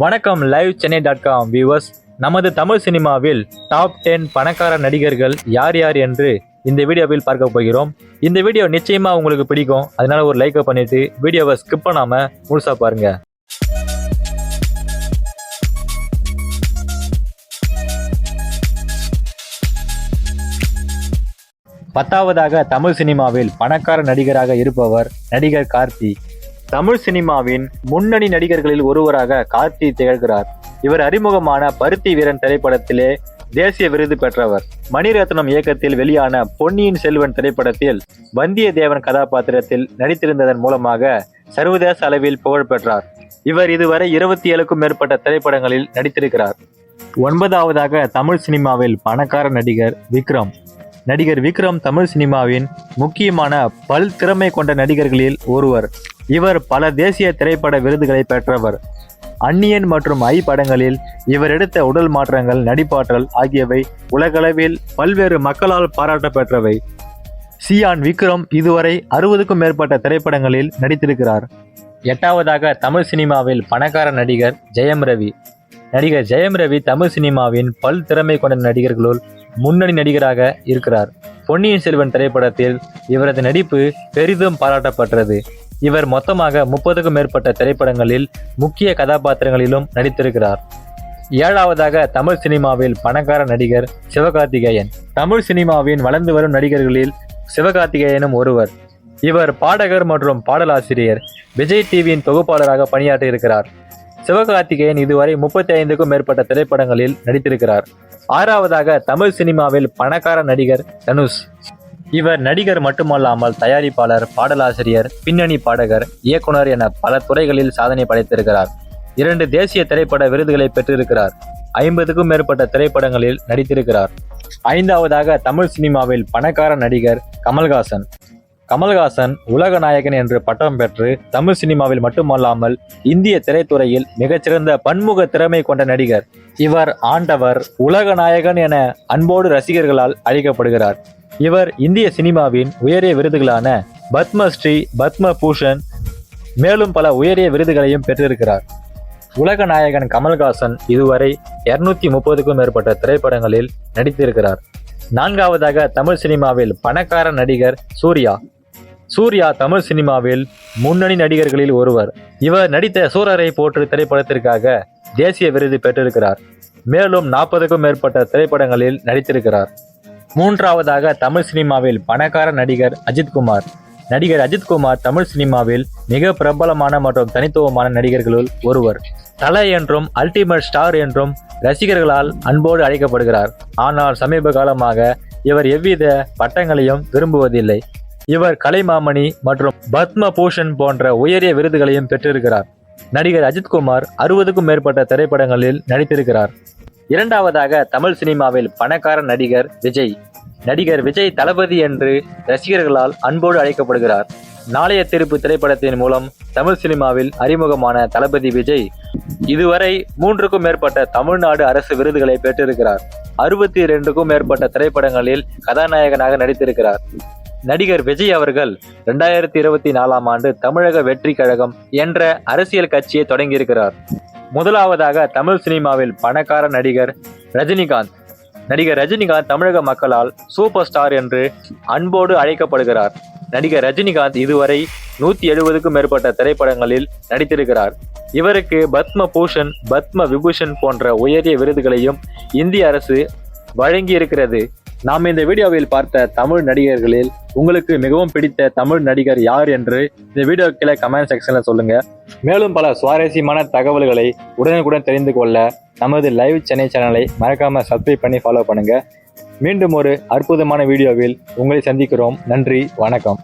வணக்கம் live Chennai dot com viewers நமது தமிழ் சினிமாவில் டாப் டென் பணக்கார நடிகர்கள் யார் யார் என்று இந்த வீடியோவில் பார்க்க போகிறோம். இந்த வீடியோ நிச்சயமா உங்களுக்கு பிடிக்கும். அதனால ஒரு லைக்கை பண்ணிட்டு வீடியோவை ஸ்கிப் பண்ணாம முழுசா பாருங்க. பத்தாவதாக தமிழ் சினிமாவில் பணக்கார நடிகராக இருப்பவர் நடிகர் கார்த்தி. தமிழ் சினிமாவின் முன்னணி நடிகர்களில் ஒருவராக கார்த்தி திகழ்கிறார். இவர் அறிமுகமான பருத்தி வீரன் திரைப்படத்திலே தேசிய விருது பெற்றவர். மணிரத்னம் இயக்கத்தில் வெளியான பொன்னியின் செல்வன் திரைப்படத்தில் வந்தியத்தேவன் கதாபாத்திரத்தில் நடித்திருந்ததன் மூலமாக சர்வதேச அளவில் புகழ் பெற்றார். இவர் இதுவரை இருபத்தி ஏழுக்கும் மேற்பட்ட திரைப்படங்களில் நடித்திருக்கிறார். ஒன்பதாவதாக தமிழ் சினிமாவில் பணக்கார நடிகர் விக்ரம். நடிகர் விக்ரம் தமிழ் சினிமாவின் முக்கியமான பல் திறமை கொண்ட நடிகர்களில் ஒருவர். இவர் பல தேசிய திரைப்பட விருதுகளை பெற்றவர். அந்நியன் மற்றும் ஐ படங்களில் இவர் எடுத்த உடல் மாற்றங்கள் நடிப்பாற்றல் ஆகியவை உலகளவில் பல்வேறு மக்களால் பாராட்ட பெற்றவை சியான் விக்ரம் இதுவரை அறுபதுக்கும் மேற்பட்ட திரைப்படங்களில் நடித்திருக்கிறார். எட்டாவதாக தமிழ் சினிமாவில் பணக்கார நடிகர் ஜெயம் ரவி. நடிகர் ஜெயம் ரவி தமிழ் சினிமாவின் பல் திறமை கொண்ட நடிகர்களுள் முன்னணி நடிகராக இருக்கிறார். பொன்னியின் செல்வன் திரைப்படத்தில் இவரது நடிப்பு பெரிதும் பாராட்டப்பட்டது இவர் மொத்தமாக முப்பதுக்கும் மேற்பட்ட திரைப்படங்களில் முக்கிய கதாபாத்திரங்களிலும் நடித்திருக்கிறார். ஏழாவதாக தமிழ் சினிமாவில் பணக்கார நடிகர் சிவகார்த்திகேயன். தமிழ் சினிமாவின் வளர்ந்து வரும் நடிகர்களில் சிவகார்த்திகேயனும் ஒருவர். இவர் பாடகர் மற்றும் பாடலாசிரியர் விஜய் டிவியின் தொகுப்பாளராக பணியாற்றியிருக்கிறார். சிவகார்த்திகேயன் இதுவரை முப்பத்தி ஐந்துக்கும் மேற்பட்ட திரைப்படங்களில் நடித்திருக்கிறார். ஆறாவதாக தமிழ் சினிமாவில் பணக்கார நடிகர் தனுஷ். இவர் நடிகர் மட்டுமல்லாமல் தயாரிப்பாளர் பாடலாசிரியர் பின்னணி பாடகர் இயக்குனர் என பல துறைகளில் சாதனை படைத்திருக்கிறார். இரண்டு தேசிய திரைப்பட விருதுகளை பெற்றிருக்கிறார். ஐம்பதுக்கும் மேற்பட்ட திரைப்படங்களில் நடித்திருக்கிறார். ஐந்தாவதாக தமிழ் சினிமாவில் பணக்கார நடிகர் கமல்ஹாசன். கமல்ஹாசன் உலக நாயகன் என்று பட்டம் பெற்று தமிழ் சினிமாவில் மட்டுமல்லாமல் இந்திய திரைத்துறையில் மிகச்சிறந்த பன்முக திறமை கொண்ட நடிகர். இவர் ஆண்டவர் உலக நாயகன் என அன்போடு ரசிகர்களால் அழைக்கப்படுகிறார். இவர் இந்திய சினிமாவின் உயரிய விருதுகளான பத்மஸ்ரீ பத்ம பூஷன் மேலும் பல உயரிய விருதுகளையும் பெற்றிருக்கிறார். உலக நாயகன் கமல்ஹாசன் இதுவரை இருநூத்தி முப்பதுக்கும் மேற்பட்ட திரைப்படங்களில் நடித்திருக்கிறார். நான்காவதாக தமிழ் சினிமாவில் பணக்கார நடிகர் சூர்யா. சூர்யா தமிழ் சினிமாவில் முன்னணி நடிகர்களில் ஒருவர். இவர் நடித்த சூரரை போற்று திரைப்படத்திற்காக தேசிய விருது பெற்றிருக்கிறார். மேலும் நாற்பதுக்கும் மேற்பட்ட திரைப்படங்களில் நடித்திருக்கிறார். மூன்றாவதாக தமிழ் சினிமாவில் பணக்கார நடிகர் அஜித்குமார் நடிகர் அஜித்குமார் தமிழ் சினிமாவில் மிக பிரபலமான மற்றும் தனித்துவமான நடிகர்களுள் ஒருவர். தலை என்றும் அல்டிமேட் ஸ்டார் என்றும் ரசிகர்களால் அன்போடு அழைக்கப்படுகிறார். ஆனால் சமீப காலமாக இவர் எவ்வித பட்டங்களையும் விரும்புவதில்லை. இவர் கலைமாமணி மற்றும் பத்ம பூஷன் போன்ற உயரிய விருதுகளையும் பெற்றிருக்கிறார். நடிகர் அஜித்குமார் அறுபதுக்கும் மேற்பட்ட திரைப்படங்களில் நடித்திருக்கிறார். இரண்டாவதாக தமிழ் சினிமாவில் பணக்கார நடிகர் விஜய். நடிகர் விஜய் தளபதி என்று ரசிகர்களால் அன்போடு அழைக்கப்படுகிறார். நாளைய திருப்பு திரைப்படத்தின் மூலம் தமிழ் சினிமாவில் அறிமுகமான தளபதி விஜய் இதுவரை மூன்றுக்கும் மேற்பட்ட தமிழ்நாடு அரசு விருதுகளை பெற்றிருக்கிறார். அறுபத்தி இரண்டுக்கும் மேற்பட்ட திரைப்படங்களில் கதாநாயகனாக நடித்திருக்கிறார். நடிகர் விஜய் அவர்கள் இரண்டாயிரத்தி இருபத்தி நாலாம் ஆண்டு தமிழக வெற்றி கழகம் என்ற அரசியல் கட்சியை தொடங்கியிருக்கிறார். முதலாவதாக தமிழ் சினிமாவில் பணக்கார நடிகர் ரஜினிகாந்த். நடிகர் ரஜினிகாந்த் தமிழக மக்களால் சூப்பர் ஸ்டார் என்று அன்போடு அழைக்கப்படுகிறார். நடிகர் ரஜினிகாந்த் இதுவரை நூத்தி எழுபதுக்கும் மேற்பட்ட திரைப்படங்களில் நடித்திருக்கிறார். இவருக்கு பத்ம பூஷன் பத்ம விபூஷன் போன்ற உயரிய விருதுகளையும் இந்திய அரசு வழங்கி இருக்கிறது நாம் இந்த வீடியோவில் பார்த்த தமிழ் நடிகர்களில் உங்களுக்கு மிகவும் பிடித்த தமிழ் நடிகர் யார் என்று இந்த வீடியோ கீழே கமெண்ட் செக்ஷன்ல சொல்லுங்க. மேலும் பல சுவாரஸ்யமான தகவல்களை உடனுக்குடன் தெரிந்து கொள்ள நமது லைவ் சென்னை சேனலை மறக்காம சப்ஸ்கிரைப் பண்ணி ஃபாலோ பண்ணுங்க. மீண்டும் ஒரு அற்புதமான வீடியோவில் உங்களை சந்திக்கிறோம். நன்றி வணக்கம்.